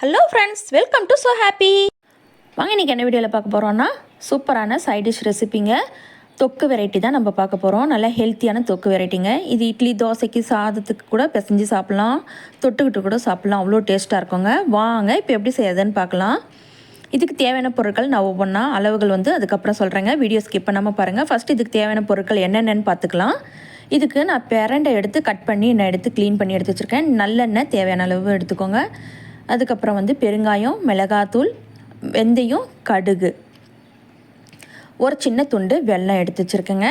Hello friends welcome to so happy வாங்க இன்றைக்கி என்ன வீடியோவில் பார்க்க போகிறோன்னா சூப்பரான சைட் டிஷ் ரெசிபிங்க தொக்கு வெரைட்டி தான் நம்ம பார்க்க போகிறோம் நல்ல ஹெல்த்தியான தொக்கு வெரைட்டிங்க இது இட்லி தோசைக்கு சாதத்துக்கு கூட பிசைஞ்சு சாப்பிட்லாம். தொட்டுக்கிட்டு கூட சாப்பிட்லாம். அவ்வளோ டேஸ்ட்டாக இருக்குங்க. வாங்க இப்போ எப்படி செய்யறதுன்னு பார்க்கலாம். இதுக்கு தேவையான பொருட்கள் நான் ஒவ்வொன்றா அளவுகள் வந்து அதுக்கப்புறம் சொல்கிறேங்க வீடியோ ஸ்கிப் பண்ணாமல் பாருங்கள் ஃபஸ்ட் இதுக்கு தேவையான பொருட்கள் என்னென்னு பார்த்துக்கலாம். இதுக்கு நான் பெரண்டை எடுத்து கட் பண்ணி நான் எடுத்து க்ளீன் பண்ணி எடுத்து வச்சுருக்கேன். நல்லெண்ணெய் தேவையான அளவு எடுத்துக்கோங்க. அதுக்கப்புறம் வந்து பெருங்காயம் மிளகாத்தூள் வெந்தயம் கடுகு. ஒரு சின்ன துண்டு வெல்லம் எடுத்து வச்சுருக்கேங்க.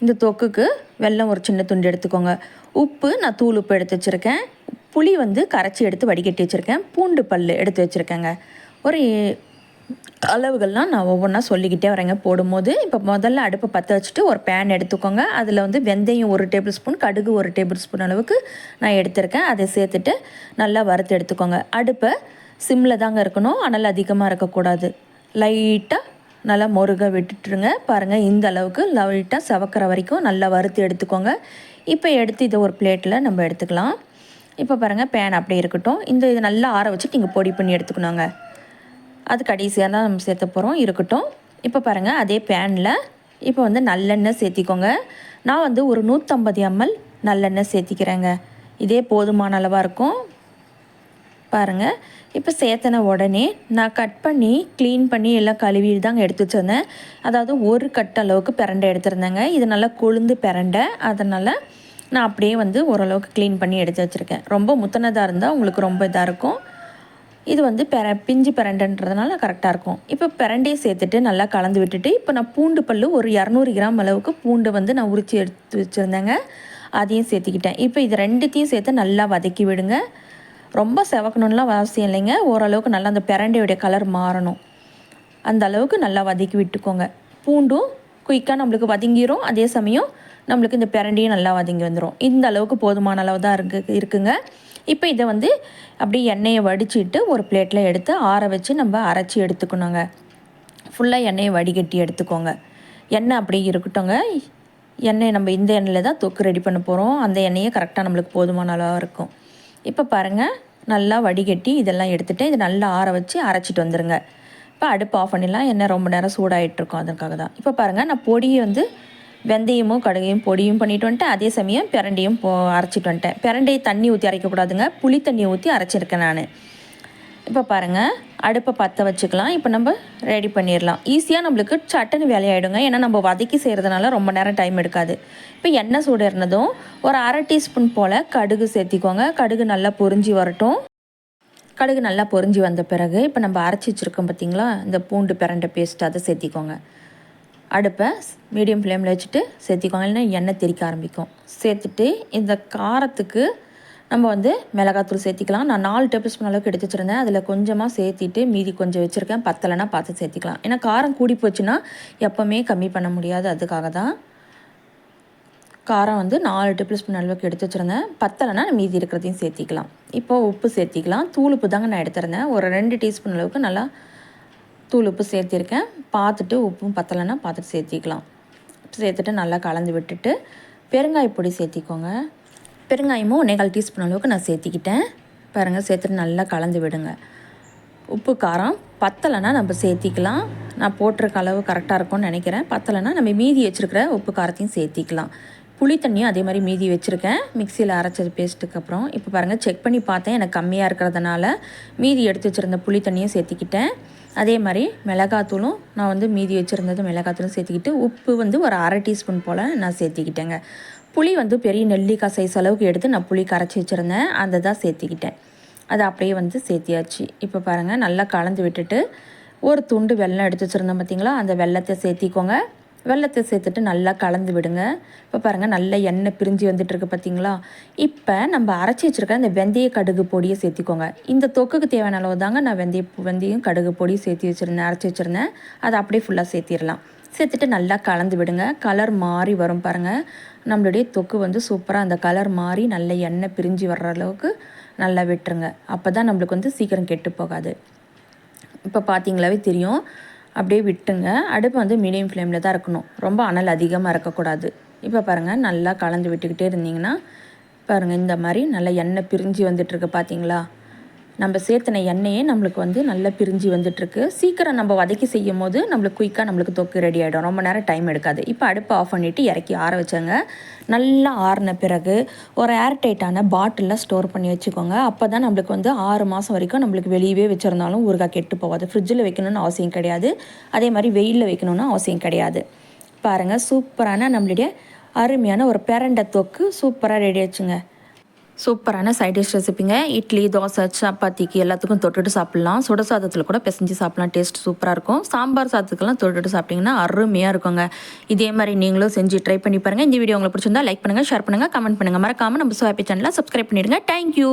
இந்த தொக்குக்கு வெல்லம் ஒரு சின்ன துண்டு எடுத்துக்கோங்க. உப்பு நான் தூள் உப்பு எடுத்து வச்சுருக்கேன். புளி வந்து கரைச்சி எடுத்து வடிகட்டி வச்சுருக்கேன். பூண்டு பல் எடுத்து வச்சுருக்கேங்க. ஒரு அளவுகள்லாம் நான் ஒவ்வொன்றா சொல்லிக்கிட்டே வரேங்க. போடும்போது இப்போ முதல்ல அடுப்பை பற்ற வச்சுட்டு ஒரு பேன் எடுத்துக்கோங்க. அதில் வந்து வெந்தயம் ஒரு டேபிள் ஸ்பூன் கடுகு ஒரு டேபிள் ஸ்பூன் அளவுக்கு நான் எடுத்திருக்கேன். அதை சேர்த்துட்டு நல்லா வறுத்து எடுத்துக்கோங்க. அடுப்பை சிம்மில் தாங்க இருக்கணும். ஆனால் அதிகமாக இருக்கக்கூடாது. லைட்டாக நல்லா முருக விட்டுட்டுருங்க. பாருங்கள் இந்த அளவுக்கு லைட்டாக சவக்கிற வரைக்கும் நல்லா வறுத்து எடுத்துக்கோங்க. இப்போ எடுத்து இதை ஒரு பிளேட்டில் நம்ம எடுத்துக்கலாம். இப்போ பாருங்கள் பேன் அப்படியே இருக்கட்டும். இந்த இது நல்லா ஆற வச்சுட்டு நீங்கள் பொடி பண்ணி எடுத்துக்கணுங்க. அது கடைசியாக தான் நம்ம சேர்த்த போகிறோம் இருக்கட்டும். இப்போ பாருங்கள் அதே பேனில் இப்போ வந்து நல்லெண்ணெய் சேர்த்திக்கோங்க. நான் வந்து ஒரு நூற்றம்பது எம்எல் நல்லெண்ணெய் சேர்த்திக்கிறேங்க. இதே போதுமான அளவாக இருக்கும். பாருங்கள் இப்போ சேர்த்தன உடனே நான் கட் பண்ணி க்ளீன் பண்ணி எல்லாம் கழுவி தாங்க எடுத்து வச்சுருந்தேன். அதாவது ஒரு கட் அளவுக்கு பிரண்டை எடுத்துருந்தேங்க. இது நல்லா கொழுந்து பிரண்டை. அதனால் நான் அப்படியே வந்து ஓரளவுக்கு க்ளீன் பண்ணி எடுத்து வச்சுருக்கேன். ரொம்ப முத்தனதாக இருந்தால் உங்களுக்கு ரொம்ப இதாக இருக்கும். இது வந்து பெர பிஞ்சு பெரண்டன்றதுனால கரெக்டாக இருக்கும். இப்போ பெரண்டையை சேர்த்துட்டு நல்லா கலந்து விட்டுட்டு இப்போ நான் பூண்டு பல் ஒரு இரநூறு கிராம் அளவுக்கு பூண்டு வந்து நான் உரித்து எடுத்து வச்சுருந்தேங்க. அதையும் சேர்த்துக்கிட்டேன். இப்போ இது ரெண்டுத்தையும் சேர்த்து நல்லா வதக்கி விடுங்க. ரொம்ப செவக்கணும்லாம் அவசியம் இல்லைங்க. ஓரளவுக்கு நல்லா அந்த பெரண்டையுடைய கலர் மாறணும். அந்த அளவுக்கு நல்லா வதக்கி விட்டுக்கோங்க. பூண்டும் குயிக்காக நம்மளுக்கு வதங்கிரும். அதே சமயம் நம்மளுக்கு இந்த பிரண்டையும் நல்லா வதங்கி வந்துடும் இந்த அளவுக்கு போதுமான அளவு தான் இருக்கு இருக்குங்க. இப்போ இதை வந்து அப்படியே எண்ணெயை வடிச்சிட்டு ஒரு பிளேட்டில் எடுத்து ஆற வச்சு நம்ம அரைச்சி எடுத்துக்கணுங்க. ஃபுல்லாக எண்ணெயை வடிகட்டி எடுத்துக்கோங்க. எண்ணெய் அப்படியே இருக்கட்டும்ங்க. எண்ணெய் நம்ம இந்த எண்ணெயில் தான் தொக்கு ரெடி பண்ண போகிறோம் அந்த எண்ணெயே கரெக்டாக நம்மளுக்கு போதுமான அளவாக இருக்கும். இப்போ பாருங்கள் நல்லா வடிகட்டி இதெல்லாம் எடுத்துகிட்டு இதை நல்லா ஆற வச்சு அரைச்சிட்டு வந்துடுங்க இப்போ அடுப்பு ஆஃப் பண்ணிடலாம். எண்ணெய் ரொம்ப நேரம் சூடாகிட்ருக்கும் அதற்காக தான். இப்போ பாருங்கள் நான் பொடியை வந்து வெந்தயமும் கடுகையும் பொடியும் பண்ணிட்டு வந்துட்டேன் அதே சமயம் பிரண்டையும் போ அரைச்சிட்டு வந்துட்டேன். பிரண்டையை தண்ணி ஊற்றி அரைக்கக்கூடாதுங்க. புளி தண்ணி ஊற்றி அரைச்சிருக்கேன் நான். இப்போ பாருங்கள் அடுப்பை பற்ற வச்சுக்கலாம். இப்போ நம்ம ரெடி பண்ணிடலாம். ஈஸியாக நம்மளுக்கு சட்டனு வேலையாயிடுங்க. ஏன்னா நம்ம வதக்கி செய்கிறதுனால ரொம்ப நேரம் டைம் எடுக்காது. இப்போ எண்ணெய் சூடு இருந்ததும் ஒரு அரை டீஸ்பூன் போல் கடுகு சேர்த்திக்கோங்க. கடுகு நல்லா பொரிஞ்சு வரட்டும். கடுகு நல்லா பொரிஞ்சு வந்த பிறகு இப்போ நம்ம அரைச்சி வச்சுருக்கோம் பார்த்தீங்களா இந்த பூண்டு பிரண்டை பேஸ்ட் அதை சேர்த்திக்கோங்க. அடுப்பை மீடியம் ஃப்ளேமில் வச்சுட்டு சேர்த்திக்கோங்க. இல்லைன்னா எண்ணெய் தெறிக்க ஆரம்பிக்கும். சேர்த்துட்டு இந்த காரத்துக்கு நம்ம வந்து மிளகாத்தூள் சேர்த்திக்கலாம். நான் நாலு டேபிள் ஸ்பூன் அளவுக்கு எடுத்து வச்சுருந்தேன். அதில் கொஞ்சமாக சேர்த்திட்டு மீதி கொஞ்சம் வச்சுருக்கேன். பத்தலைன்னா பார்த்து சேர்த்திக்கலாம். ஏன்னா காரம் கூடி போச்சுன்னா எப்போவுமே கம்மி பண்ண முடியாது. அதுக்காக தான் காரம் வந்து நாலு டேபிள் ஸ்பூன் அளவுக்கு எடுத்து வச்சுருந்தேன். பத்தலைன்னா மீதி இருக்கிறதையும் சேர்த்திக்கலாம். இப்போது உப்பு சேர்த்திக்கலாம். தூள் உப்பு தாங்க நான் எடுத்துருந்தேன். ஒரு ரெண்டு டீஸ்பூன் அளவுக்கு நல்லா தூள் உப்பு சேர்த்திருக்கேன். பார்த்துட்டு உப்பும் பத்தலைன்னா பார்த்துட்டு சேர்த்திக்கலாம். சேர்த்துட்டு நல்லா கலந்து விட்டுட்டு பெருங்காய பொடி சேர்த்திக்கோங்க. பெருங்காயமும் ஒன்றேகால் டீஸ்பூன் அளவுக்கு நான் சேர்த்திக்கிட்டேன். பாருங்கள் சேர்த்துட்டு நல்லா கலந்து விடுங்க. உப்பு காரம் பத்தலைன்னா நம்ம சேர்த்திக்கலாம். நான் போட்டிருக்க அளவு கரெக்டாக இருக்கும்னு நினைக்கிறேன். பத்தலைன்னா நம்ம மீதி வச்சுருக்கிற உப்பு காரத்தையும் சேர்த்திக்கலாம். புளி தண்ணியும் அதே மாதிரி மீதி வச்சுருக்கேன். மிக்சியில் அரைச்சது பேஸ்ட்டுக்கு அப்புறம். இப்போ பாருங்கள் செக் பண்ணி பார்த்தேன். எனக்கு கம்மியாக இருக்கிறதுனால மீதி எடுத்து வச்சுருந்த புளி தண்ணியும் சேர்த்திக்கிட்டேன். அதே மாதிரி மிளகாத்தூளும் நான் வந்து மீதி வச்சுருந்தது மிளகாத்தூளும் சேர்த்திக்கிட்டு உப்பு வந்து ஒரு அரை டீஸ்பூன் போல் நான் சேர்த்திக்கிட்டேங்க. புளி வந்து பெரிய நெல்லிக்காய் சைஸ் அளவுக்கு எடுத்து நான் புளி கரைச்சி வச்சுருந்தேன். அதை தான் சேர்த்திக்கிட்டேன். அது அப்படியே வந்து சேர்த்தியாச்சு. இப்போ பாருங்கள் நல்லா கலந்து விட்டுட்டு ஒரு துண்டு வெல்லம் எடுத்து வச்சுருந்தோம் பார்த்தீங்களா அந்த வெள்ளத்தை சேர்த்திக்கோங்க. வெள்ளத்தை சேர்த்துட்டு நல்லா கலந்து விடுங்க. இப்போ பாருங்கள் நல்ல எண்ணெய் பிரிஞ்சு வந்துட்டுருக்கு பார்த்தீங்களா இப்போ நம்ம அரைச்சி வச்சுருக்க இந்த வெந்தய கடுகு பொடியை சேர்த்திக்கோங்க. இந்த தொக்குக்கு தேவையான அளவு தாங்க நான் வெந்தய வெந்தயம் கடுகு பொடியும் சேர்த்தி வச்சுருந்தேன் அரைச்சி வச்சுருந்தேன். அதை அப்படியே ஃபுல்லாக சேர்த்திடலாம். சேர்த்துட்டு நல்லா கலந்து விடுங்க. கலர் மாறி வரும் பாருங்கள் நம்மளுடைய தொக்கு வந்து சூப்பராக அந்த கலர் மாறி நல்ல எண்ணெய் பிரிஞ்சு வர்ற அளவுக்கு நல்லா விட்டுருங்க. அப்போ தான் நம்மளுக்கு வந்து சீக்கிரம் கெட்டு போகாது. இப்போ பார்த்தீங்களாவே தெரியும். அப்படியே விட்டுங்க அடுப்பு வந்து மீடியம் ஃப்ளேமில் தான் இருக்கணும். ரொம்ப அனல் அதிகமாக இருக்கக்கூடாது. இப்போ பாருங்கள் நல்லா கலந்து விட்டுக்கிட்டே இருந்தீங்கன்னா பாருங்கள் இந்த மாதிரி நல்லா எண்ணெய் பிரிஞ்சு வந்துட்டுருக்கு பார்த்தீங்களா நம்ம சேர்த்துன எண்ணெயே நம்மளுக்கு வந்து நல்லா பிரிஞ்சு வந்துட்டுருக்கு. சீக்கிரம் நம்ம வதக்கி செய்யும் போது நம்மளுக்கு குயிக்காக நம்மளுக்கு தொக்கு ரெடி ஆகிடும் ரொம்ப நேரம் டைம் எடுக்காது. இப்போ அடுப்பை ஆஃப் பண்ணிவிட்டு இறக்கி ஆற வச்சேங்க. நல்லா ஆறின பிறகு ஒரு ஏர் டைட்டான பாட்டிலில் ஸ்டோர் பண்ணி வச்சுக்கோங்க. அப்போ தான் நம்மளுக்கு வந்து ஆறு மாதம் வரைக்கும் நம்மளுக்கு வெளியவே வச்சுருந்தாலும் ஊறுகாய் கெட்டு போகாது. ஃப்ரிட்ஜில் வைக்கணும்னு அவசியம் கிடையாது. அதே மாதிரி வெயிலில் வைக்கணும்னு அவசியம் கிடையாது. பாருங்கள் சூப்பரான நம்மளுடைய அருமையான ஒரு பிரண்டை தொக்கு சூப்பராக ரெடி ஆச்சுங்க. சூப்பரான சைட் டிஷ் ரெசிப்பிங்க இட்லி தோசை சப்பாத்திக்கு எல்லாத்துக்கும் தொட்டுட்டு சாப்பிட்லாம். சுட சாதத்தில் கூட பிசைஞ்சு சாப்பிட்லாம். டேஸ்ட் சூப்பராக இருக்கும். சாம்பார் சாதத்துக்கெல்லாம் தொட்டுட்டு சாப்பிட்டிங்கன்னா அருமையாக இருக்குங்க. இதே மாதிரி நீங்களும் செஞ்சு ட்ரை பண்ணி பாருங்கள் இந்த வீடியோ உங்களுக்கு பிடிச்சிருந்தா லைக் பண்ணுங்கள் ஷேர் பண்ணுங்கள் கமெண்ட் பண்ணுங்கள் மறக்காமல் நம்ம சோ ஹாப்பி சேனலை சப்ஸ்கிரைப் பண்ணிடுங்க தேங்க்யூ